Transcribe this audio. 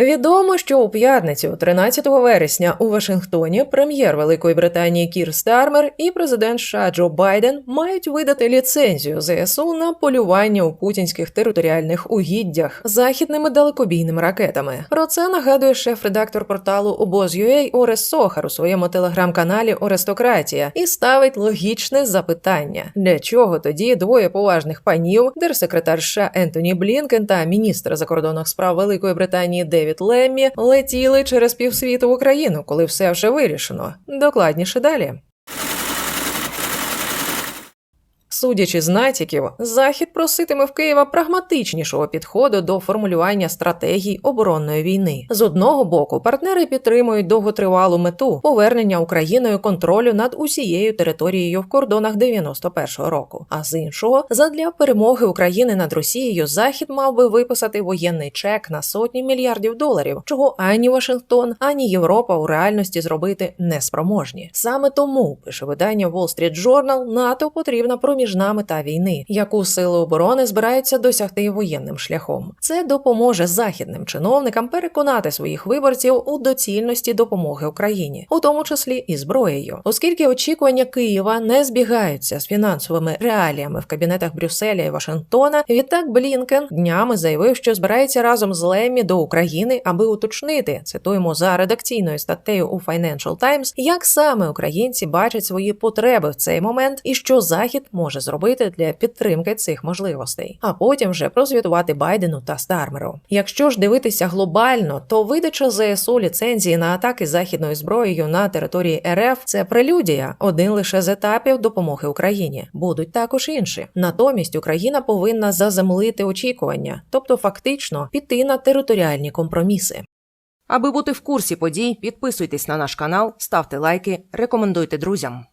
Відомо, що у п'ятницю, 13 вересня, у Вашингтоні, прем'єр Великої Британії Кір Стармер і президент США Джо Байден мають видати ліцензію ЗСУ на полювання у путінських територіальних угіддях західними далекобійними ракетами. Про це нагадує шеф-редактор порталу Обоз.ua Орес Сохар у своєму телеграм-каналі Ористократія і ставить логічне запитання: для чого тоді двоє поважних панів, держсекретар США Ентоні Блінкен та міністр закордонних справ Великої Британії Девід Леммі летіли через півсвіту в Україну, коли все вже вирішено. Докладніше далі. Судячи з натяків, Захід проситиме в Києва прагматичнішого підходу до формулювання стратегій оборонної війни. З одного боку, партнери підтримують довготривалу мету повернення Україною контролю над усією територією в кордонах 91-го року. А з іншого, задля перемоги України над Росією, Захід мав би виписати воєнний чек на сотні мільярдів доларів, чого ані Вашингтон, ані Європа у реальності зробити не спроможні. Саме тому пише видання Wall Street Journal, НАТО потрібна проміжна мета війни, яку сили оборони збираються досягти воєнним шляхом. Це допоможе західним чиновникам переконати своїх виборців у доцільності допомоги Україні, у тому числі і зброєю, оскільки очікування Києва не збігаються з фінансовими реаліями в кабінетах Брюсселя і Вашингтона. Відтак Блінкен днями заявив, що збирається разом з Леммі до України, аби уточнити цитуємо за редакційною статтею у Financial Times, як саме українці бачать свої потреби в цей момент і що захід може зробити для підтримки цих можливостей, а потім вже прозвітувати Байдену та Стармеру. Якщо ж дивитися глобально, то видача ЗСУ ліцензії на атаки західною зброєю на території РФ це прелюдія, один лише з етапів допомоги Україні. Будуть також інші. Натомість Україна повинна заземлити очікування, тобто фактично піти на територіальні компроміси. Аби бути в курсі подій, підписуйтесь на наш канал, ставте лайки, рекомендуйте друзям.